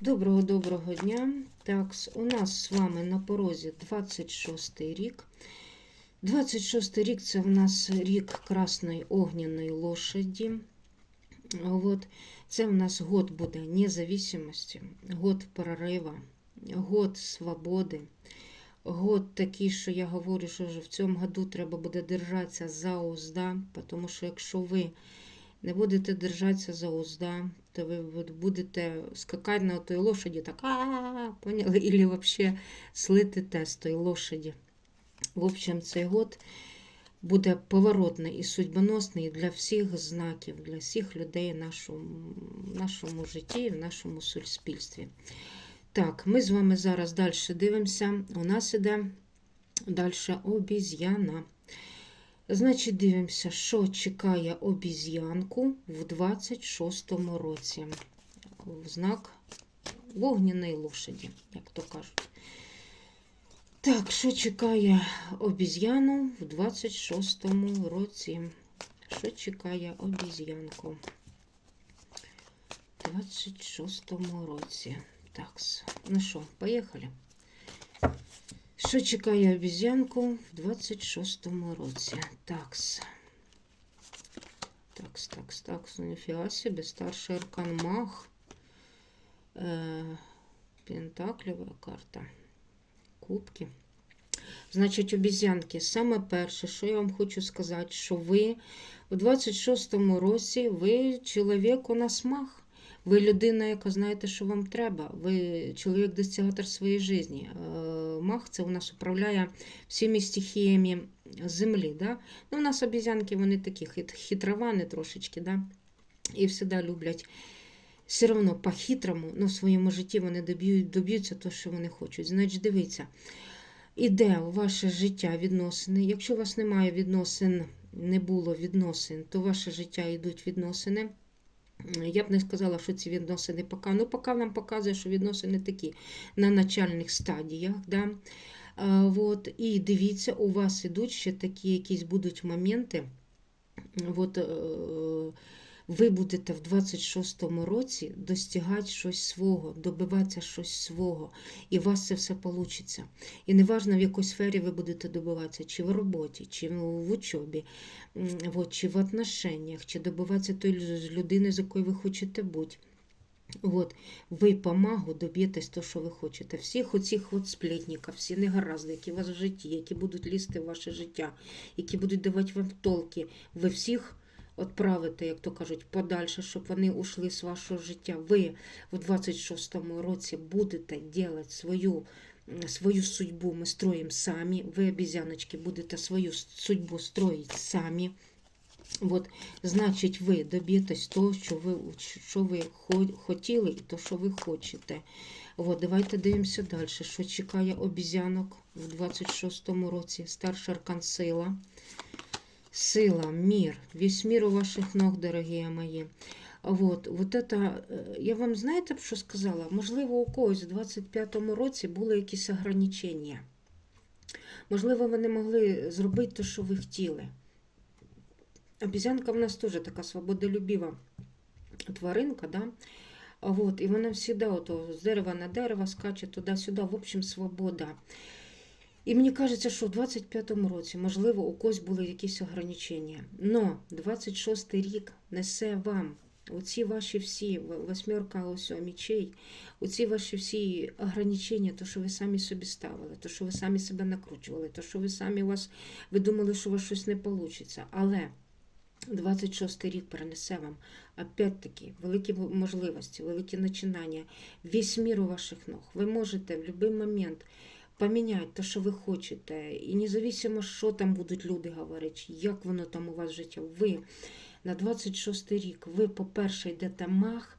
Доброго доброго дня. Так, у нас з вами на порозі 26 й рік. 26 рік це в нас рік красної огняної лошаді. От. Це в нас год буде независимості, год прорива, год свободи. Год такий, що я говорю, що вже в цьому году треба буде держатися за узда, тому що якщо ви не будете держатися за узда, то ви будете скакати на той лошаді, так а поняли, Ілі взагалі слитите з тої лошаді. В общем, цей год буде поворотний і судьбоносний для всіх знаків, для всіх людей в нашому, нашому житті, в нашому суспільстві. Так, ми з вами зараз далі дивимося. У нас іде далі обіз'яна. Значить, дивимося, що чекає обіз'янку в 26-му році. В знак вогняної лошаді, як то кажуть. Так, що чекає обіз'яну в 26-му році? Що чекає обіз'янку? В 26-му році. Так, ну що, поїхали. Що чекає обіз'янку в 26-му році? Такс. Такс, такс, такс. Ну, ніфіга собі. Старший аркан маг. Е, Пентаклева карта. Кубки. Значить, обіз'янки. Саме перше, що я вам хочу сказати, що ви у 26-му році ви чоловік у нас маг. Ви людина, яка знаєте, що вам треба. Ви чоловік досягатор своєї житті. Мах це у нас управляє всіми стихіями землі. Да? Ну, У нас обізянки вони такі хитровани трошечки. Да? І завжди люблять все одно по-хитрому, ну, в своєму житті вони доб'ють, доб'ються того, що вони хочуть. Значить, дивіться, іде у ваше життя відносини. Якщо у вас немає відносин, не було відносин, то ваше життя йдуть відносини. Я б не сказала, що ці відносини поки. Ну, поки нам показує, що відносини такі на начальних стадіях. Да? А, вот, І дивіться, у вас ідуть ще такі якісь будуть моменти. От, е, ви будете в 26-му році достигати щось свого, добиватися щось свого, і у вас це все вийде. І неважно, в якій сфері ви будете добиватися, чи в роботі, чи в учобі, чи в отношеннях, чи добиватися тої людини, з якою ви хочете бути. От, ви по магу доб'єтесь того, що ви хочете. Всіх оцих от сплетників, всі негаразди, які у вас в житті, які будуть лізти в ваше життя, які будуть давати вам толки, ви всіх відправите, як то кажуть, подальше, щоб вони ушли з вашого життя. Ви в 26-му році будете робити свою свою судьбу, ми строїмо самі. Ви, обізяночки, будете свою судьбу строїти самі. От, значить, ви доб'єтесь того, що ви що ви хотіли, і то, що ви хочете. От, давайте дивимося далі. Що чекає обізянок в 26-му році? Старша аркан сила. Сила, мир, весь мир у ваших ног, дорогі мої. Вот, вот это, я вам знаєте, що сказала? Можливо, у когось у 25-му році були якісь ограничення. Можливо, ви не могли зробити те, що ви хотіли. Обізянка в нас теж така свободолюбива тваринка, да? А вот, і вона завжди з дерева на дерево скаче туди-сюди, в общем, свобода. І мені кажеться, що в 25-му році, можливо, у когось були якісь ограничення. Но 26-й рік несе вам оці ваші всі восьмерка ось мічей, оці ваші всі ограничення, то, що ви самі собі ставили, то, що ви самі себе накручували, то, що ви самі вас, ви думали, що у вас щось не вийде. Але 26 й рік принесе вам опять-таки великі можливості, великі починання, весь мір у ваших ног. Ви можете в будь-який момент поміняти те, що ви хочете. І независимо, що там будуть люди говорити, як воно там у вас життя. Ви на 26 й рік, ви, по-перше, йдете мах,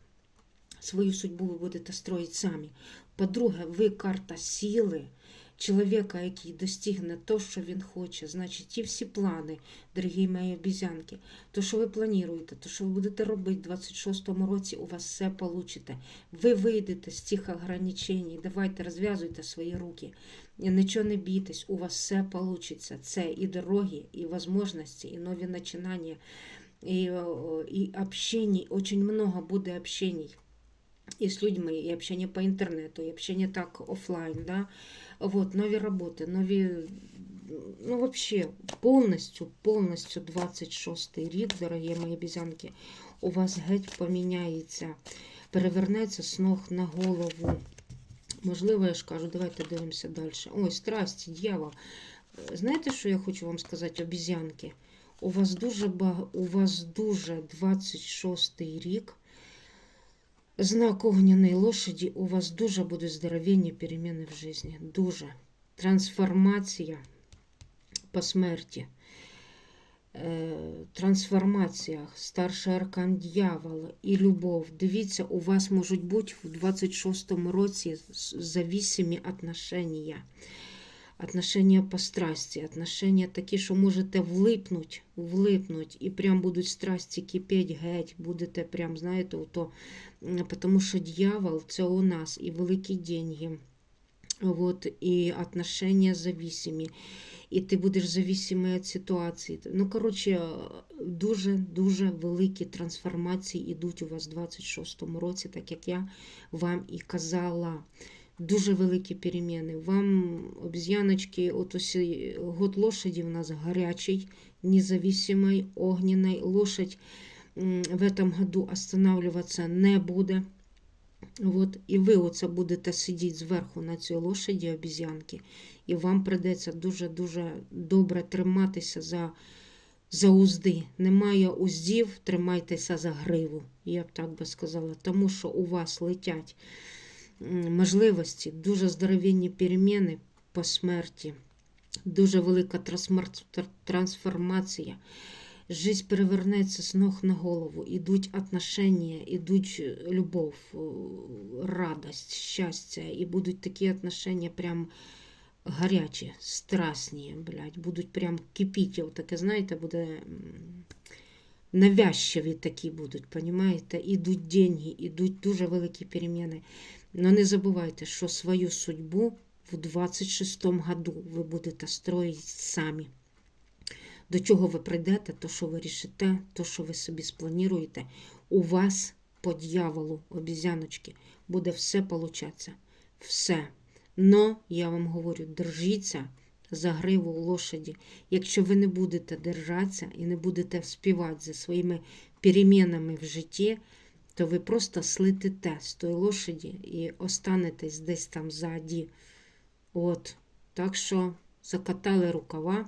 свою судьбу ви будете строїти самі. По-друге, ви карта сили чоловіка, який достигне то, що він хоче. Значить, ті всі плани, дорогі мої обізянки, то, що ви плануєте, то, що ви будете робити в 26-му році, у вас все вийде. Ви вийдете з цих ограничень, давайте розв'язуйте свої руки. Нічого не бійтесь, у вас все вийде. Це і дороги, і можливості, і нові починання, і, і общення, дуже багато буде общень. И с людьми, и общение по интернету, и общение так оффлайн, да. Вот, нові роботи, нові, ну, вообще, повністю, повністю 26 рік, дорогі мої обізянки, у вас геть поміняється, перевернеться з ног на голову. Можливо, я ж кажу, давайте дивимося далі. Ой, страсті, дьявол. Знаєте, що я хочу вам сказати, обізянки? У вас дуже у вас дуже 26 рік. Знак огняної лошаді, у вас дуже будуть здоровенні переміни в житті. Дуже. Трансформація по смерті. Е, Трансформація, старший аркан дьявола і любов. Дивіться, у вас можуть бути в 26-му році з- зависимі отношення. Отношення по страсті, отношення такі, що можете влипнуть, влипнуть, і прям будуть страсті кипеть геть, будете прям, знаєте, то, тому що дьявол це у нас і великі деньги, вот, і отношення зависимі, і ти будеш зависимий від ситуації. Ну, коротше, дуже-дуже великі трансформації йдуть у вас в 26-му році, так як я вам і казала. Дуже великі переміни. Вам, обезьяночки, от ось год лошаді у нас гарячий, независимой, огненной. Лошадь в этом году останавливаться не буде. От, і ви оце будете сидіти зверху на цій лошаді обезьянки, і вам придеться дуже-дуже добре триматися за, за узди. Немає уздів, тримайтеся за гриву, я б так би сказала, тому що у вас летять можливості, дуже здоровенні переміни по смерті, дуже велика трансформація. Жизнь перевернеться з ног на голову. Ідуть отношення, ідуть е, любов, е, радость, щастя. І будуть такі отношення прям гарячі, страсні, блядь, будуть прям кипіти. Таке, знаєте, буде навязчиві такі будуть, понімаєте? Ідуть деньги, ідуть дуже великі переміни. Но не забувайте, що свою судьбу в 26-му году ви будете строїти самі. До чого ви прийдете, то, що ви рішите, то, що ви собі сплануєте, у вас по дьяволу, обізяночки, буде все получатися. Все. Но, я вам говорю, держіться за гриву лошаді. Якщо ви не будете держатися і не будете співати за своїми перемінами в житті, то ви просто слетите з тої лошаді і останетесь десь там ззаді. От. Так що закатали рукава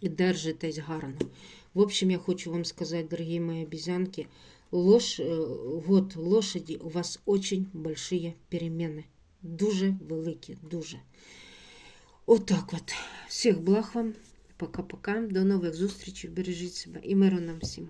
і держитесь гарно. В общем, я хочу вам сказать, дорогие мои обезьянки, лош, э, год лошади у вас очень большие перемены. Дуже великі, дуже. Отак от. Всіх благ вам. Пока-пока. До нових зустрічей. Бережіть себе і миру нам всім.